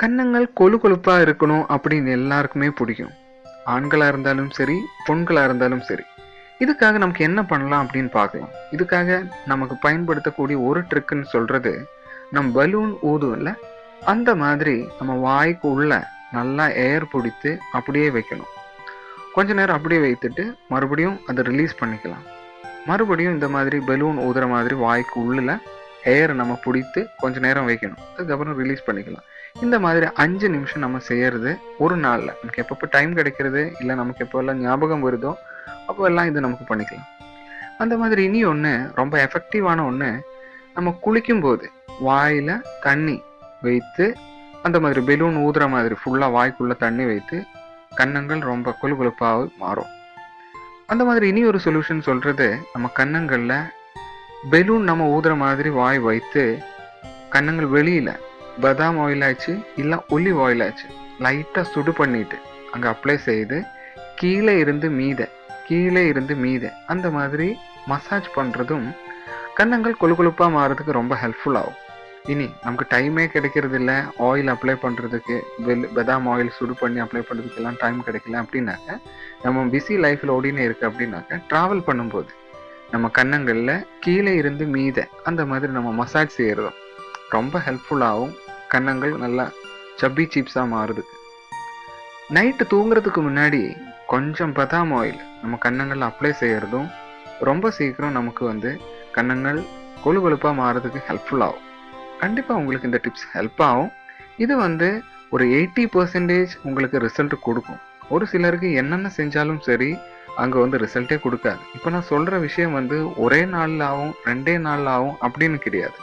கன்னங்கள் கொழு கொழுப்பாக இருக்கணும் அப்படின்னு எல்லாருக்குமே பிடிக்கும். ஆண்களாக இருந்தாலும் சரி பொண்களாக இருந்தாலும் சரி. இதுக்காக நமக்கு என்ன பண்ணலாம் அப்படின்னு பார்க்கலாம். இதுக்காக நமக்கு பயன்படுத்தக்கூடிய ஒரு ட்ரிக்குன்னு சொல்கிறது நம் பலூன் ஊதும்ல அந்த மாதிரி நம்ம வாய்க்கு உள்ள நல்லா ஏர் பிடித்து அப்படியே வைக்கணும். கொஞ்ச நேரம் அப்படியே வைத்துட்டு மறுபடியும் அதை ரிலீஸ் பண்ணிக்கலாம். மறுபடியும் இந்த மாதிரி பலூன் ஊதுற மாதிரி வாய்க்கு உள்ள ஏரை நம்ம பிடித்து கொஞ்சம் நேரம் வைக்கணும். அதுக்கப்புறம் ரிலீஸ் பண்ணிக்கலாம். இந்த மாதிரி அஞ்சு நிமிஷம் நம்ம செய்யறது ஒரு நாளில். நமக்கு எப்பப்போ டைம் கிடைக்கிறது இல்லை நமக்கு எப்போ எல்லாம் ஞாபகம் வருதோ அப்போ எல்லாம் இது நமக்கு பண்ணிக்கலாம். அந்த மாதிரி இனி ஒன்று ரொம்ப எஃபெக்டிவான ஒன்று நம்ம குளிக்கும்போது வாயில் தண்ணி வைத்து அந்த மாதிரி பெலூன் ஊதுற மாதிரி ஃபுல்லாக வாய்க்குள்ளே தண்ணி வைத்து கன்னங்கள் ரொம்ப கொழுகொழுப்பாக மாறும். அந்த மாதிரி இனி ஒரு சொல்யூஷன் சொல்கிறது நம்ம கன்னங்களில் பெலூன் நம்ம ஊதுற மாதிரி வாய் வைத்து கன்னங்கள் வெளியில் பதாம் ஆயில் ஆச்சு இல்லை ஒலிவ் ஆயில் ஆச்சு. லைட்டாக சுடு பண்ணிட்டு அங்கே அப்ளை செய்து கீழே இருந்து மீத கீழே இருந்து மீத அந்த மாதிரி மசாஜ் பண்ணுறதும் கன்னங்கள் கொழுகொழுப்பாக மாறதுக்கு ரொம்ப ஹெல்ப்ஃபுல் ஆகும். இனி நமக்கு டைமே கிடைக்கிறது இல்லை ஆயில் அப்ளை பண்ணுறதுக்கு வெல் பதாம் ஆயில் சுடு பண்ணி அப்ளை பண்ணுறதுக்கெல்லாம் டைம் கிடைக்கல அப்படின்னாக்க நம்ம பிஸி லைஃப்பில் ஓடினே இருக்குது அப்படின்னாக்க ட்ராவல் பண்ணும்போது நம்ம கன்னங்களில் கீழே இருந்து மீத அந்த மாதிரி நம்ம மசாஜ் செய்கிறதும் ரொம்ப ஹெல்ப்ஃபுல்லாகவும் கன்னங்கள் நல்லா சப்பி சீப்ஸாக மாறுது. நைட்டு தூங்குறதுக்கு முன்னாடி கொஞ்சம் பதாம் ஆயில் நம்ம கன்னங்களில் அப்ளை செய்கிறதும் ரொம்ப சீக்கிரம் நமக்கு வந்து கன்னங்கள் கொழு கொழுப்பாக மாறுறதுக்கு ஹெல்ப்ஃபுல்லாகும் கண்டிப்பாக உங்களுக்கு இந்த டிப்ஸ் ஹெல்ப் ஆகும். இது வந்து ஒரு எயிட்டி பர்சன்டேஜ் உங்களுக்கு ரிசல்ட் கொடுக்கும். ஒரு சிலருக்கு என்னென்ன செஞ்சாலும் சரி அங்கே வந்து ரிசல்ட்டே கொடுக்காது. இப்போ நான் சொல்கிற விஷயம் வந்து ஒரே நாளில் ஆகும் ரெண்டே நாளில் ஆகும் அப்படின்னு கிடையாது.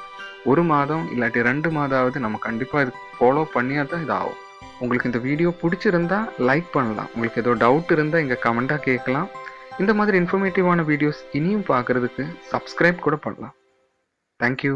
ஒரு மாதம் இல்லாட்டி ரெண்டு மாதமாவது நம்ம கண்டிப்பாக இது ஃபாலோ பண்ணியா தான் இது ஆகும் உங்களுக்கு இந்த வீடியோ பிடிச்சிருந்தா லைக் பண்ணலாம். உங்களுக்கு ஏதோ டவுட் இருந்தால் இங்கே கமெண்ட்டாக கேட்கலாம். இந்த மாதிரி இன்ஃபர்மேட்டிவான வீடியோஸ் இனியும் பார்க்குறதுக்கு சப்ஸ்கிரைப் கூட பண்ணலாம். தேங்க்யூ